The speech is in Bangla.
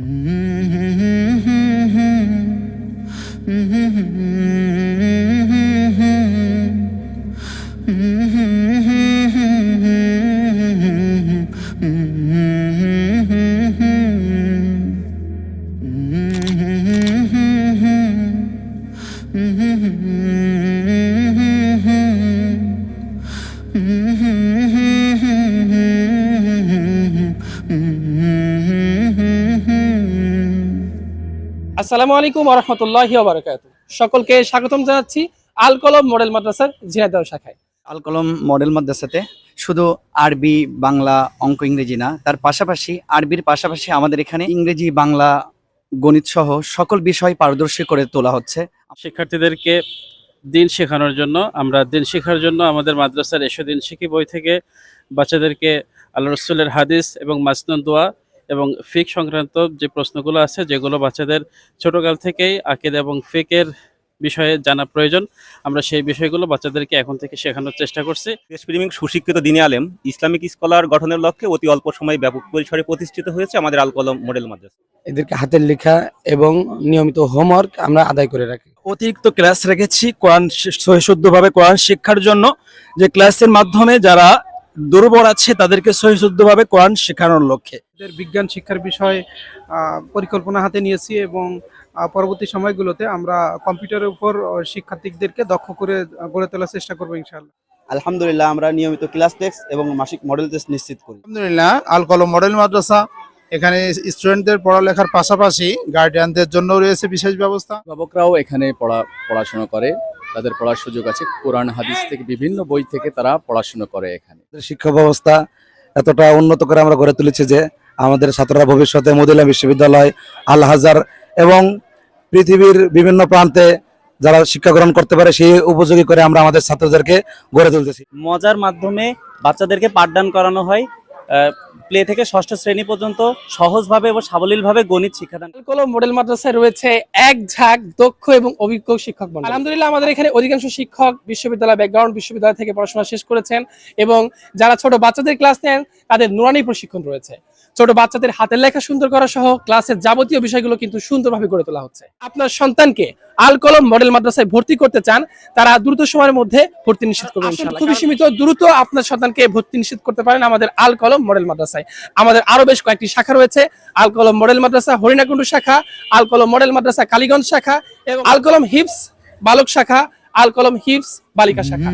Mm-hmm. আসসালামু আলাইকুম রহমতুল্লাহি বারকাত সকলকে স্বাগতম জানাচ্ছি আল কলম মডেল মাদ্রাসার ঝিনাইদহ শাখায়। আল কলম মডেল মাদ্রাসাতে শুধু আরবি বাংলা অঙ্ক ইংরেজি না তার পাশাপাশি আরবির পাশাপাশি আমাদের এখানে ইংরেজি বাংলা গণিত সহ সকল বিষয় পারদর্শী করে তোলা হচ্ছে। শিক্ষার্থীদেরকে দিন শেখানোর জন্য আমরা দিন শেখার জন্য আমাদের মাদ্রাসার এসো দিন শিখি বই থেকে। বাচ্চাদেরকে আল্লাহ রসুলের হাদিস এবং মাসনুন দোয়া এবং ফিক সংক্রান্ত যে প্রশ্নগুলো আছে যেগুলো বাচ্চাদের ছোটকাল থেকেই আকিদ এবং ফিকের বিষয়ে জানা প্রয়োজন আমরা সেই বিষয়গুলো বাচ্চাদেরকে এখন থেকে শেখানোর চেষ্টা করছি। দেশপ্রেমিক সুশিক্ষিত দিনী আলেম ইসলামিক স্কলার গঠনের লক্ষ্যে অতি অল্প সময়ে ব্যাপক পরিসরে প্রতিষ্ঠিত হয়েছে আমাদের আল কলম মডেল মাদ্রাসা। এদেরকে হাতের লেখা এবং নিয়মিত হোমওয়ার্ক আমরা আদায় করে রাখি। অতিরিক্ত ক্লাস রেখেছি কোরআন সহিশুদ্ধভাবে কোরআন শিক্ষার জন্য। যে ক্লাসের মাধ্যমে যারা দুর্বল আছে তাদেরকে সহিশুদ্ধভাবে কোরআন শেখানোর লক্ষ্যে। বিজ্ঞান শিক্ষার বিষয় পরিকল্পনা হাতে নিয়েছি এবং পরবর্তী সময়গুলোতে আমরা কম্পিউটারের উপর শিক্ষার্থীদেরকে দক্ষ করে গড়ে তোলার চেষ্টা করব ইনশাআল্লাহ। আলহামদুলিল্লাহ আমরা নিয়মিত ক্লাস টেস্ট এবং মাসিক মডেল টেস্ট নিশ্চিত করি। আলহামদুলিল্লাহ আল কলম মডেল মাদ্রাসা এখানে স্টুডেন্টদের পড়ালেখার পাশাপাশি গার্ডিয়ানদের জন্য রয়েছে বিশেষ ব্যবস্থা। অভিভাবকরাও এখানে পড়া পড়াশোনা করে তাদের পড়ার সুযোগ আছে। কোরআন হাদিস থেকে বিভিন্ন বই থেকে তারা পড়াশোনা করে এখানে। শিক্ষা ব্যবস্থা এতটা উন্নত করে আমরা গড়ে তুলেছি যে আমাদের ছাত্ররা ভবিষ্যতে মদিনা বিশ্ববিদ্যালয়, আল হাজার এবং পৃথিবীর বিভিন্ন প্রান্তে যারা শিক্ষা গ্রহণ করতে পারে সেই উপযোগী করে আমরা আমাদের ছাত্রদেরকে গড়ে তুলতেছি। মজার মাধ্যমে বাচ্চাদেরকে পাঠদান করানো হয়। প্লে থেকে ষষ্ঠ শ্রেণি পর্যন্ত সহজভাবে এবং সাবলীলভাবে গণিত শিক্ষাদান কলম মডেল মাদ্রাসায় রয়েছে এক ঝাঁক দক্ষ এবং অভিজ্ঞ শিক্ষক। আলহামদুলিল্লাহ, আমাদের এখানে অধিকাংশ শিক্ষক বিশ্ববিদ্যালয় ব্যাকগ্রাউন্ড বিশ্ববিদ্যালয় থেকে পড়াশোনা শেষ করেছেন এবং যারা ছোট বাচ্চাদের ক্লাস নেন, তাদের নুরানি প্রশিক্ষণ রয়েছে ছোট বাচ্চাদের হাতের লেখা সুন্দর করা সহ ক্লাসের যাবতীয় বিষয়গুলো কিন্তু সুন্দরভাবে গড়ে তোলা হচ্ছে আপনার সন্তানকে আল কলম মডেল মাদ্রাসায় ভর্তি করতে চান তারা দ্রুত সময়ের মধ্যে ভর্তি নিশ্চিত করবেন ইনশাআল্লাহ। খুবই সীমিত দ্রুত আপনার সন্তানকে ভর্তি নিশ্চিত করতে পারেন আমাদের আল কলম মডেল মাদ্রাসায় আমাদের আরও বেশ কয়েকটি শাখা রয়েছে আল কলম মডেল মাদ্রাসা হরিণাকুণ্ডু শাখা আল কলম মডেল মাদ্রাসা কালীগঞ্জ শাখা এবং আল কলম হিপস বালক শাখা আল কলম হিপস বালিকা শাখা